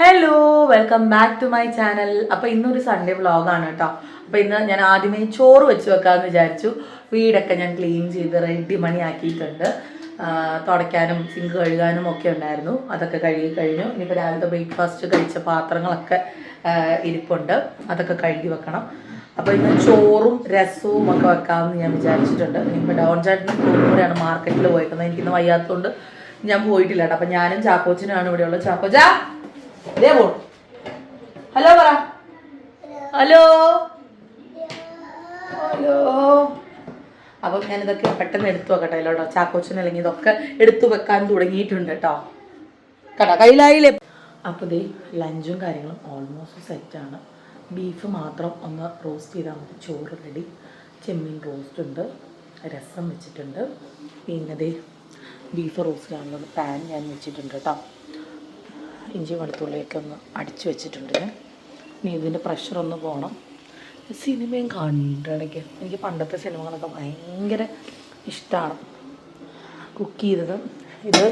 Hello welcome back to my channel അപ്പോൾ ഇന്നൊരു Sunday വ്ളോഗാണ് കേട്ടോ. അപ്പോൾ ഇന്ന് ഞാൻ ആദ്യമേ ചോറ് വെച്ച് വെക്കാമെന്ന് വിചാരിച്ചു. വീടൊക്കെ ഞാൻ ക്ലീൻ ചെയ്ത് റെഡി മണി ആക്കിയിട്ടുണ്ട് തുടയ്ക്കാനും സിങ്ക് കഴുകാനും ഒക്കെ ഉണ്ടായിരുന്നു. അതൊക്കെ കഴുകി കഴിഞ്ഞു. ഇനിയിപ്പോൾ രാവിലത്തെ ബ്രേക്ക്ഫാസ്റ്റ് കഴിച്ച പാത്രങ്ങളൊക്കെ ഇരിപ്പുണ്ട്. അതൊക്കെ കഴുകി വെക്കണം. അപ്പോൾ ഇന്ന് ചോറും രസവും ഒക്കെ വെക്കാമെന്ന് ഞാൻ വിചാരിച്ചിട്ടുണ്ട്. ഇനിയിപ്പോൾ ഡോൺ ചാട്ടിന് കൂടെയാണ് മാർക്കറ്റിൽ പോയിരിക്കുന്നത് എനിക്കിന്ന് വയ്യാത്തതുകൊണ്ട് ഞാൻ പോയിട്ടില്ല കേട്ടോ. അപ്പം ഞാനും ചാക്കോച്ചനുമാണ് ഇവിടെയുള്ളത്. ചാക്കോച്ചാ! ഇതേ ബോൾ ഹലോ പറ. ഹലോ. ഹലോ. അപ്പം ഞാനിതൊക്കെ പെട്ടെന്ന് എടുത്തു വെക്കട്ടെ കേട്ടോ ചാക്കോച്ചൻ അല്ലെങ്കിൽ ഇതൊക്കെ എടുത്തു വെക്കാൻ തുടങ്ങിയിട്ടുണ്ട് കേട്ടോ. കേട്ടോ കയ്യിലായില്ലേ? അപ്പോൾ ദേ ലഞ്ചും കാര്യങ്ങളും ഓൾമോസ്റ്റ് സെറ്റാണ് ബീഫ് മാത്രം ഒന്ന് റോസ്റ്റ് ചെയ്താൽ മതി. ചോറ് റെഡി ചെമ്മീൻ റോസ്റ്റ് ഉണ്ട്. രസം വെച്ചിട്ടുണ്ട്. പിന്നെ ദേ ബീഫ് റോസ്റ്റ് ആണെന്നുള്ള പാൻ ഞാൻ വെച്ചിട്ടുണ്ട് കേട്ടോ. ഇഞ്ചി വെളുത്തുള്ളിയൊക്കെ ഒന്ന് അടിച്ചു വെച്ചിട്ടുണ്ട്. ഇനി ഇതിന്റെ പ്രഷർ ഒന്ന് പോകണം സിനിമയും കണ്ടിടയ്ക്ക് എനിക്ക് പണ്ടത്തെ സിനിമകളൊക്കെ ഭയങ്കര ഇഷ്ടമാണ് കുക്ക് ചെയ്തത്. ഇത്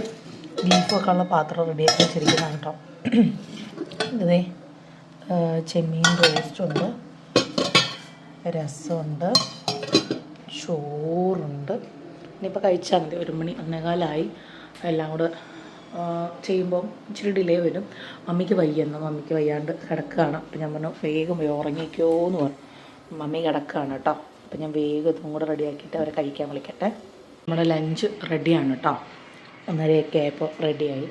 ബീഫൊക്കെ ഉള്ള പാത്രം റെഡിയാക്കി വെച്ചിരിക്കുന്നതാണ് കേട്ടോ. ഇതേ ചെമ്മീൻ റോസ്റ്റ് ഉണ്ട്. രസമുണ്ട്. ചോറുണ്ട്. ഇനിയിപ്പോൾ കഴിച്ചാൽ മതി. ഒരു മണി ഒന്നേകാലായി. എല്ലാം കൂടെ ചെയ്യുമ്പം ഇച്ചിരി ഡിലേ വരും. മമ്മിക്ക് വയ്യെന്ന് മമ്മിക്ക് വയ്യാണ്ട് കിടക്കുകയാണ്. അപ്പം ഞാൻ പറഞ്ഞു വേഗം പോയി ഉറങ്ങിക്കോ എന്ന് പറഞ്ഞു. മമ്മി കിടക്കുകയാണ് കേട്ടോ. അപ്പം ഞാൻ വേഗം ഇതും കൂടെ റെഡിയാക്കിയിട്ട് അവരെ കഴിക്കാൻ വിളിക്കട്ടെ. നമ്മുടെ ലഞ്ച് റെഡിയാണ് കേട്ടോ. ഒന്നരയൊക്കെ ആയപ്പോൾ റെഡിയായി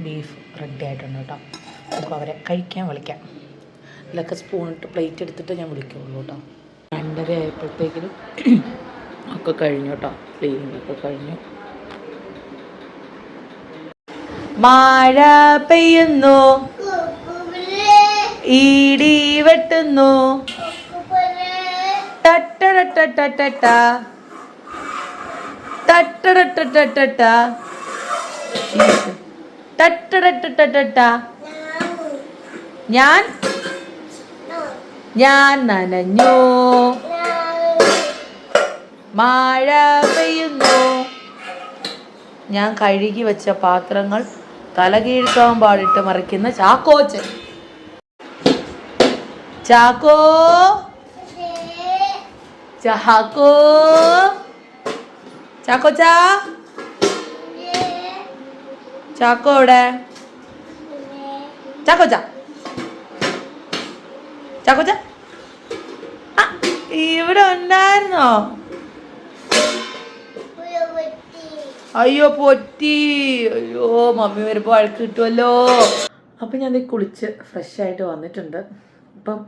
ബീഫ് റെഡി ആയിട്ടുണ്ട് കേട്ടോ. അപ്പോൾ അവരെ കഴിക്കാൻ വിളിക്കാം. ഇതിലൊക്കെ സ്പൂണിട്ട് പ്ലേറ്റ് എടുത്തിട്ട് ഞാൻ വിളിക്കുള്ളൂ കേട്ടോ. രണ്ടര ആയപ്പോഴത്തേക്കിനും ഒക്കെ കഴിഞ്ഞു കേട്ടോ. ക്ലീനിങ് ഒക്കെ കഴിഞ്ഞു. മഴ പെയ്യുന്നു. ഇടി വെട്ടുന്നു. ഞാൻ? ഞാൻ നനഞ്ഞു. മഴ പെയ്യുന്നു. ഞാൻ കഴുകി വെച്ച പാത്രങ്ങൾ തലകീഴ്ക്കാൻ പാടിട്ട് മറിക്കുന്ന ചാക്കോച്ചൻ. ചാക്കോ? ചാക്കോ? ചാക്കോച്ചാ? ചാക്കോ എവിടെ? ചാക്കോച്ച? ചാക്കോച്ച? ഇവിടെ ഉണ്ടായിരുന്നോ? അയ്യോ പൊറ്റി അയ്യോ മമ്മി വരുമ്പോൾ അഴുക്ക് കിട്ടുമല്ലോ അപ്പം ഞാൻ കുളിച്ച് ഫ്രഷ് ആയിട്ട് വന്നിട്ടുണ്ട്. അപ്പം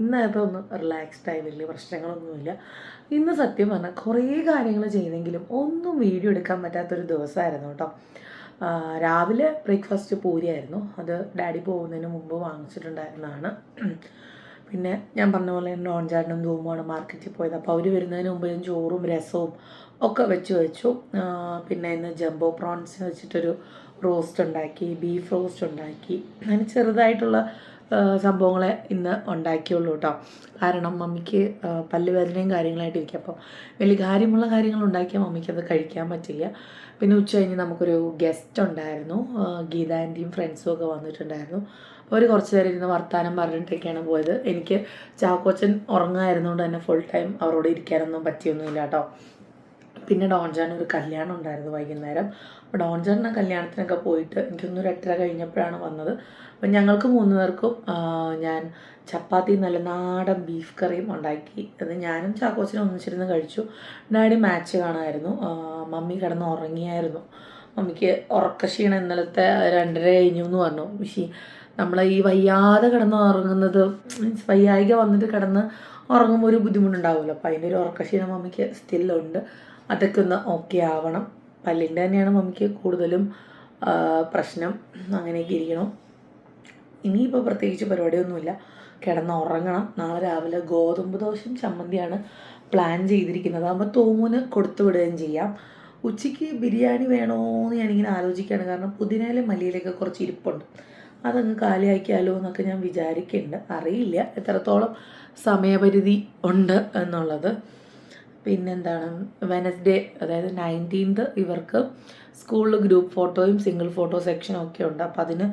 ഇന്നായപ്പോൾ ഒന്ന് റിലാക്സ്ഡ് ആയി വലിയ പ്രശ്നങ്ങളൊന്നുമില്ല. ഇന്ന് സത്യം പറഞ്ഞാൽ കുറേ കാര്യങ്ങൾ ചെയ്തെങ്കിലും ഒന്നും വീഡിയോ എടുക്കാൻ പറ്റാത്തൊരു ദിവസമായിരുന്നു കേട്ടോ. രാവിലെ ബ്രേക്ക്ഫാസ്റ്റ് പൂരിയായിരുന്നു. അത് ഡാഡി പോകുന്നതിന് മുമ്പ് വാങ്ങിച്ചിട്ടുണ്ടായിരുന്നതാണ്. പിന്നെ ഞാൻ പറഞ്ഞ പോലെ നോൺ ചാട്ടനും ധൂമുമാണ് മാർക്കറ്റിൽ പോയത്. അപ്പോൾ അവർ വരുന്നതിന് മുമ്പ് ഞാൻ ചോറും രസവും ഒക്കെ വെച്ച് വെച്ചു. പിന്നെ ഇന്ന് ജംബോ പ്രോൺസ് വെച്ചിട്ടൊരു റോസ്റ്റ് ഉണ്ടാക്കി ബീഫ് റോസ്റ്റ് ഉണ്ടാക്കി. അങ്ങനെ ചെറുതായിട്ടുള്ള സംഭവങ്ങളെ ഇന്ന് ഉണ്ടാക്കിയുള്ളൂ കേട്ടോ കാരണം മമ്മിക്ക് പല്ലുവേദനയും കാര്യങ്ങളായിട്ട് ഇരിക്കും അപ്പോൾ വലിയ കാര്യമുള്ള കാര്യങ്ങൾ ഉണ്ടാക്കിയാൽ മമ്മിക്ക് അത് കഴിക്കാൻ പറ്റില്ല. പിന്നെ ഉച്ച കഴിഞ്ഞ് നമുക്കൊരു ഗസ്റ്റ് ഉണ്ടായിരുന്നു. ഗീത ആന്റിയും ഫ്രണ്ട്സും ഒക്കെ വന്നിട്ടുണ്ടായിരുന്നു. അവർ കുറച്ച് നേരം ഇരുന്ന് വർത്തമാനം പറഞ്ഞിട്ടൊക്കെയാണ് പോയത്. എനിക്ക് ചാക്കോച്ചൻ ഉറങ്ങായിരുന്നുകൊണ്ട് തന്നെ ഫുൾ ടൈം അവരോട് ഇരിക്കാനൊന്നും പറ്റിയൊന്നുമില്ല കേട്ടോ പിന്നെ ഡോൺജാൻ ഒരു കല്യാണം ഉണ്ടായിരുന്നു വൈകുന്നേരം. അപ്പോൾ ഡോൺചാന്റെ കല്യാണത്തിനൊക്കെ പോയിട്ട് എനിക്കൊന്നൊരു എട്ടര കഴിഞ്ഞപ്പോഴാണ് വന്നത്. അപ്പം ഞങ്ങൾക്ക് മൂന്ന് പേർക്കും ഞാൻ ചപ്പാത്തി നല്ല നാടൻ ബീഫ് കറിയും ഉണ്ടാക്കി. അത് ഞാനും ചാക്കോച്ചനും ഒന്നിച്ചിരുന്ന് കഴിച്ചു. ഡാഡി മാച്ച് കാണുമായിരുന്നു മമ്മി കിടന്ന് ഉറങ്ങിയായിരുന്നു. മമ്മിക്ക് ഉറക്കക്ഷീണം ഇന്നലത്തെ രണ്ടര കഴിഞ്ഞു എന്ന് പറഞ്ഞു. പക്ഷേ നമ്മൾ ഈ വയ്യാതെ കിടന്ന് ഉറങ്ങുന്നത് മീൻസ് വയ്യായിക വന്നിട്ട് കിടന്ന് ഉറങ്ങുമ്പോൾ ഒരു ബുദ്ധിമുട്ടുണ്ടാവുമല്ലോ. അപ്പോൾ അതിന്റെ ഒരു ഉറക്കക്ഷീണം മമ്മിക്ക് സ്റ്റില്ലുണ്ട് അതൊക്കെ ഒന്ന് ഓക്കെ ആവണം. പല്ലിന്റെ തന്നെയാണ് മമ്മിക്ക് കൂടുതലും പ്രശ്നം. അങ്ങനെയൊക്കെ ഇരിക്കണം. ഇനിയിപ്പോൾ പ്രത്യേകിച്ച് പരിപാടിയൊന്നുമില്ല. കിടന്ന് ഉറങ്ങണം. നാളെ രാവിലെ ഗോതമ്പ് ദോശയും ചമ്മന്തിയാണ് പ്ലാൻ ചെയ്തിരിക്കുന്നത്. അതാകുമ്പോൾ തൂമൂന് കൊടുത്തു വിടുകയും ചെയ്യാം. ഉച്ചയ്ക്ക് ബിരിയാണി വേണോ എന്ന് ഞാനിങ്ങനെ ആലോചിക്കുകയാണ്. കാരണം പുതിനയിലെ മല്ലിയിലൊക്കെ കുറച്ച് ഇരിപ്പുണ്ട്. അതങ്ങ് കാലിയാക്കിയാലോ എന്നൊക്കെ ഞാൻ വിചാരിക്കുന്നുണ്ട് അറിയില്ല. എത്രത്തോളം സമയപരിധി ഉണ്ട് എന്നുള്ളത്. പിന്നെന്താണ്? വെനസ്ഡേ അതായത് നയന്റീൻത് ഇവർക്ക് സ്കൂളിൽ ഗ്രൂപ്പ് ഫോട്ടോയും സിംഗിൾ ഫോട്ടോ സെക്ഷനും ഒക്കെ ഉണ്ട്. അപ്പോൾ അതിന്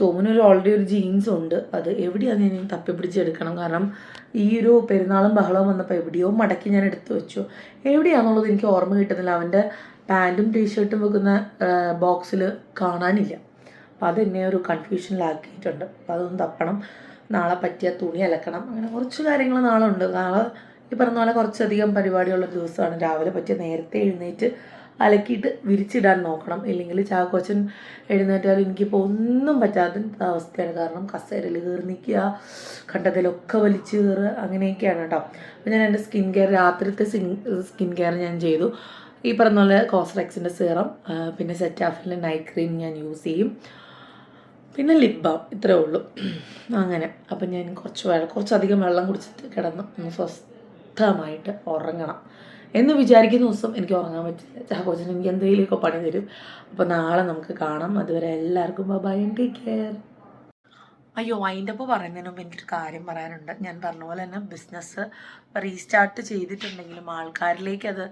തോമിനൊരു ഓൾറെഡി ഒരു ജീൻസ് ഉണ്ട്. അത് എവിടെയാണ് ഞാൻ തപ്പി പിടിച്ചെടുക്കണം കാരണം ഈ ഒരു പെരുന്നാളും ബഹളവും വന്നപ്പോൾ എവിടെയോ മടക്കി ഞാൻ എടുത്തു വെച്ചു. എവിടെയാണെന്നുള്ളത് എനിക്ക് ഓർമ്മ കിട്ടുന്നില്ല. അവന്റെ പാന്റും ടീഷർട്ടും വെക്കുന്ന ബോക്സിൽ കാണാനില്ല. അപ്പോൾ അതെന്നെ ഒരു കൺഫ്യൂഷനിലാക്കിയിട്ടുണ്ട് അപ്പോൾ അതൊന്ന് തപ്പണം. നാളെ പറ്റിയ തുണി അലക്കണം. അങ്ങനെ കുറച്ച് കാര്യങ്ങൾ നാളെ ഉണ്ട് നാളെ ഈ പറഞ്ഞ പോലെ കുറച്ചധികം പരിപാടിയുള്ള ദിവസമാണ്. രാവിലെ പറ്റിയ നേരത്തെ എഴുന്നേറ്റ് അലക്കിയിട്ട് വിരിച്ചിടാൻ നോക്കണം. ഇല്ലെങ്കിൽ ചാക്കോച്ചൻ എഴുന്നേറ്റാൽ എനിക്കിപ്പോൾ ഒന്നും പറ്റാത്ത അവസ്ഥയാണ്. കാരണം കസേരയിൽ കയറി നിൽക്കുക കണ്ടതിലൊക്കെ വലിച്ചു കയറുക അങ്ങനെയൊക്കെയാണ് കേട്ടോ. അപ്പോൾ ഞാൻ എന്റെ സ്കിൻ കെയർ രാത്രിത്തെ സ്കിൻ കെയർ ഞാൻ ചെയ്തു. ഈ പറഞ്ഞ പോലെ കോസ്റെക്സിന്റെ സീറം പിന്നെ സെറ്റാഫിന്റെ നൈറ്റ് ക്രീം ഞാൻ യൂസ് ചെയ്യും. പിന്നെ ലിപ് ബാം ഇത്രേ ഉള്ളൂ. അങ്ങനെ. അപ്പം ഞാൻ കുറച്ച് വെള്ളം കുറച്ചധികം വെള്ളം കുടിച്ചിട്ട് കിടന്ന് ഒന്ന് സ്വസ്ഥമായിട്ട് ഉറങ്ങണം. എന്ന് വിചാരിക്കുന്ന ദിവസം എനിക്ക് ഉറങ്ങാൻ പറ്റില്ല. ചാക്കോച്ചൻ എനിക്ക് എന്തെങ്കിലുമൊക്കെ പണി തരും. അപ്പോൾ നാളെ നമുക്ക് കാണാം. അതുവരെ എല്ലാവർക്കും ബൈ ടേക്ക് കെയർ അയ്യോ അതിന്റെ അപ്പോൾ പറയുന്നതിന് മുമ്പ് എനിക്കൊരു കാര്യം പറയാനുണ്ട്. ഞാൻ പറഞ്ഞ പോലെ തന്നെ ബിസിനസ് റീസ്റ്റാർട്ട് ചെയ്തിട്ടുണ്ടെങ്കിലും ആൾക്കാരിലേക്ക് അത്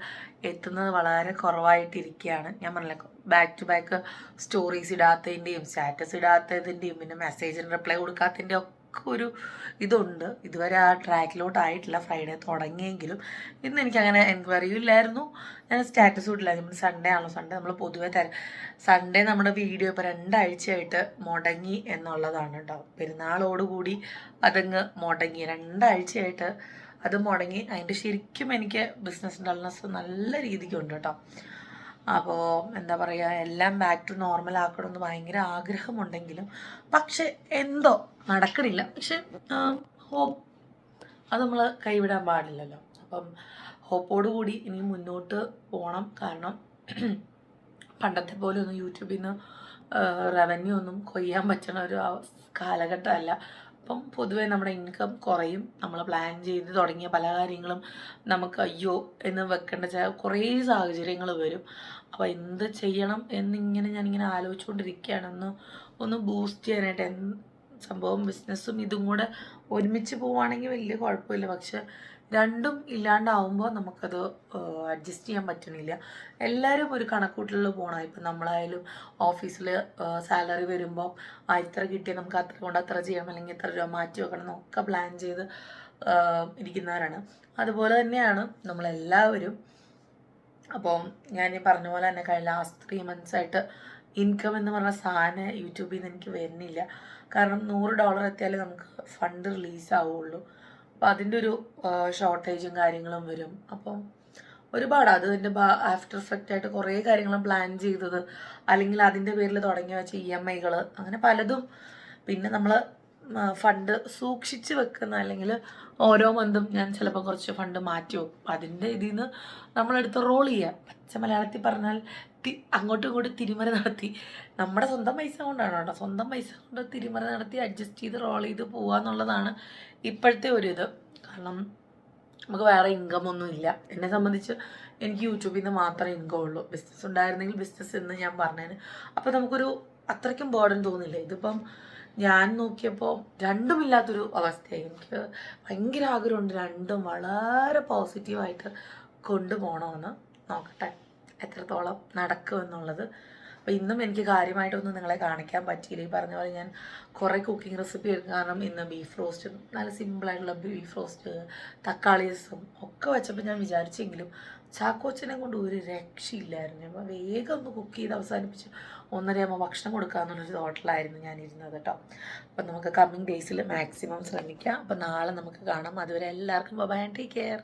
എത്തുന്നത് വളരെ കുറവായിട്ടിരിക്കുകയാണ്. ഞാൻ പറഞ്ഞില്ല ബാക്ക് ടു ബാക്ക് സ്റ്റോറീസ് ഇടാത്തതിന്റെയും സ്റ്റാറ്റസ് ഇടാത്തതിന്റെയും പിന്നെ മെസ്സേജിന് റിപ്ലൈ കൊടുക്കാത്തതിന്റെ ഒക്കെ ഒരു ഇതുണ്ട്. ഇതുവരെ ആ ട്രാക്കിലോട്ട് ആയിട്ടില്ല. ഫ്രൈഡേ തുടങ്ങിയെങ്കിലും ഇന്ന് എനിക്കങ്ങനെ എൻക്വയറിയും ഇല്ലായിരുന്നു. ഞാൻ സ്റ്റാറ്റസ് ഇട്ടില്ല. നമ്മൾ സൺഡേ ആണല്ലോ. സൺഡേ നമ്മൾ പൊതുവെ തരാം സൺഡേ നമ്മുടെ വീഡിയോ ഇപ്പോൾ രണ്ടാഴ്ചയായിട്ട് മുടങ്ങി എന്നുള്ളതാണ് കേട്ടോ പെരുന്നാളോടുകൂടി അതങ്ങ് മുടങ്ങി. രണ്ടാഴ്ചയായിട്ട് അത് മുടങ്ങി. അതിന്റെ ശരിക്കും എനിക്ക് ബിസിനസ് ഡൾനെസ് നല്ല രീതിക്കുണ്ട് കേട്ടോ അപ്പോൾ എന്താ പറയുക എല്ലാം ബാക്ക് ടു നോർമൽ ആക്കണമെന്ന് ഭയങ്കര ആഗ്രഹമുണ്ടെങ്കിലും പക്ഷെ എന്തോ നടക്കണില്ല. പക്ഷെ ഹോപ്പ് അത് നമ്മൾ കൈവിടാൻ പാടില്ലല്ലോ. അപ്പം ഹോപ്പോട് കൂടി ഇനി മുന്നോട്ട് പോകണം കാരണം പണ്ടത്തെ പോലെ ഒന്നും യൂട്യൂബിൽ നിന്ന് റവന്യൂ ഒന്നും കൊയ്യാൻ പറ്റണ ഒരു കാലഘട്ടമല്ല. അപ്പം പൊതുവേ നമ്മുടെ ഇൻകം കുറയും. നമ്മൾ പ്ലാൻ ചെയ്ത് തുടങ്ങിയ പല കാര്യങ്ങളും നമുക്ക് അയ്യോ എന്ന് വെക്കേണ്ട ചില കുറേ സാഹചര്യങ്ങൾ വരും. അപ്പോൾ എന്ത് ചെയ്യണം എന്നിങ്ങനെ ഞാനിങ്ങനെ ആലോചിച്ചുകൊണ്ടിരിക്കുകയാണെന്ന് ഒന്ന് ബൂസ്റ്റ് ചെയ്യാനായിട്ട് എന്ത് സംഭവം ബിസിനസ്സും ഇതും കൂടെ ഒരുമിച്ച് പോവുകയാണെങ്കിൽ വലിയ കുഴപ്പമില്ല. പക്ഷെ രണ്ടും ഇല്ലാണ്ടാവുമ്പോൾ നമുക്കത് അഡ്ജസ്റ്റ് ചെയ്യാൻ പറ്റണില്ല. എല്ലാവരും ഒരു കണക്കൂട്ടലിൽ പോകണം ഇപ്പം നമ്മളായാലും ഓഫീസിൽ സാലറി വരുമ്പോൾ ആ ഇത്ര കിട്ടിയാൽ നമുക്ക് അത്ര കൊണ്ട് അത്ര ചെയ്യണം അല്ലെങ്കിൽ ഇത്ര രൂപ മാറ്റി വെക്കണം എന്നൊക്കെ പ്ലാൻ ചെയ്ത് ഇരിക്കുന്നവരാണ്. അതുപോലെ തന്നെയാണ് നമ്മളെല്ലാവരും. അപ്പോൾ ഞാൻ പറഞ്ഞ പോലെ തന്നെ കഴിഞ്ഞ ലാസ്റ്റ് ത്രീ മന്ത്സ് ആയിട്ട് ഇൻകം എന്ന് പറഞ്ഞ സാധനം യൂട്യൂബിൽ നിന്ന് എനിക്ക് വരുന്നില്ല. കാരണം നൂറ് ഡോളർ എത്തിയാലേ നമുക്ക് ഫണ്ട് റിലീസ് ആവുള്ളൂ. അപ്പോൾ അതിന്റെ ഒരു ഷോർട്ടേജും കാര്യങ്ങളും വരും. അപ്പം ഒരുപാട് അത് അതിന്റെ ആഫ്റ്റർ എഫക്റ്റ് ആയിട്ട് കുറേ കാര്യങ്ങൾ പ്ലാൻ ചെയ്തത്. അല്ലെങ്കിൽ അതിന്റെ പേരിൽ തുടങ്ങി വെച്ച ഇ എം ഐകൾ അങ്ങനെ പലതും പിന്നെ നമ്മൾ ഫണ്ട് സൂക്ഷിച്ച് വെക്കുന്ന അല്ലെങ്കിൽ ഓരോ മന്തും ഞാൻ ചിലപ്പോൾ കുറച്ച് ഫണ്ട് മാറ്റി വെക്കും. അതിന്റെ ഇതിൽ നിന്ന് നമ്മളെടുത്ത് റോൾ ചെയ്യുക പച്ച മലയാളത്തിൽ പറഞ്ഞാൽ അങ്ങോട്ടും ഇങ്ങോട്ടും തിരിമറി നടത്തി. നമ്മുടെ സ്വന്തം പൈസ കൊണ്ടാണ് കേട്ടോ. സ്വന്തം പൈസ കൊണ്ട് തിരിമറി നടത്തി അഡ്ജസ്റ്റ് ചെയ്ത് റോൾ ചെയ്ത് പോവുക എന്നുള്ളതാണ് ഇപ്പോഴത്തെ ഒരു ഇത്. കാരണം നമുക്ക് വേറെ ഇൻകം ഒന്നും ഇല്ല. എന്നെ സംബന്ധിച്ച് എനിക്ക് യൂട്യൂബിൽ നിന്ന് മാത്രമേ ഇൻകം ഉള്ളൂ. ബിസിനസ് ഉണ്ടായിരുന്നെങ്കിൽ ബിസിനസ് എന്ന് ഞാൻ പറഞ്ഞേന്. അപ്പോൾ നമുക്കൊരു അത്രയ്ക്കും ബേർഡൻ തോന്നില്ല. ഇതിപ്പം ഞാൻ നോക്കിയപ്പോൾ രണ്ടുമില്ലാത്തൊരു അവസ്ഥയായി. എനിക്ക് ഭയങ്കര ആഗ്രഹമുണ്ട് രണ്ടും വളരെ പോസിറ്റീവായിട്ട് കൊണ്ടുപോകണമെന്ന്. നോക്കട്ടെ. എത്രത്തോളം നടക്കുമെന്നുള്ളത് അപ്പോൾ ഇന്നും എനിക്ക് കാര്യമായിട്ടൊന്നും നിങ്ങളെ കാണിക്കാൻ പറ്റിയില്ല. ഈ പറഞ്ഞ പോലെ ഞാൻ കുറേ കുക്കിംഗ് റെസിപ്പി എടുക്കും. കാരണം ഇന്ന് ബീഫ് റോസ്റ്റ് നല്ല സിമ്പിളായിട്ടുള്ള ബീഫ് റോസ്റ്റ് തക്കാളി രസം ഒക്കെ വെച്ചപ്പോൾ ഞാൻ വിചാരിച്ചെങ്കിലും ചാക്കോച്ചനെ കൊണ്ട് ഒരു രക്ഷയില്ലായിരുന്നു. അപ്പോൾ വേഗം ഒന്ന് കുക്ക് ചെയ്ത് അവസാനിപ്പിച്ച് ഒന്നരയാകുമ്പോൾ ഭക്ഷണം കൊടുക്കാമെന്നുള്ളൊരു തോട്ടിലായിരുന്നു ഞാൻ ഇരുന്നത് കേട്ടോ അപ്പം നമുക്ക് കമ്മിങ് ഡേയ്സിൽ മാക്സിമം ശ്രമിക്കാം. അപ്പം നാളെ നമുക്ക് കാണാം. അതുവരെ എല്ലാവർക്കും ബൈ ടേക്ക് കെയർ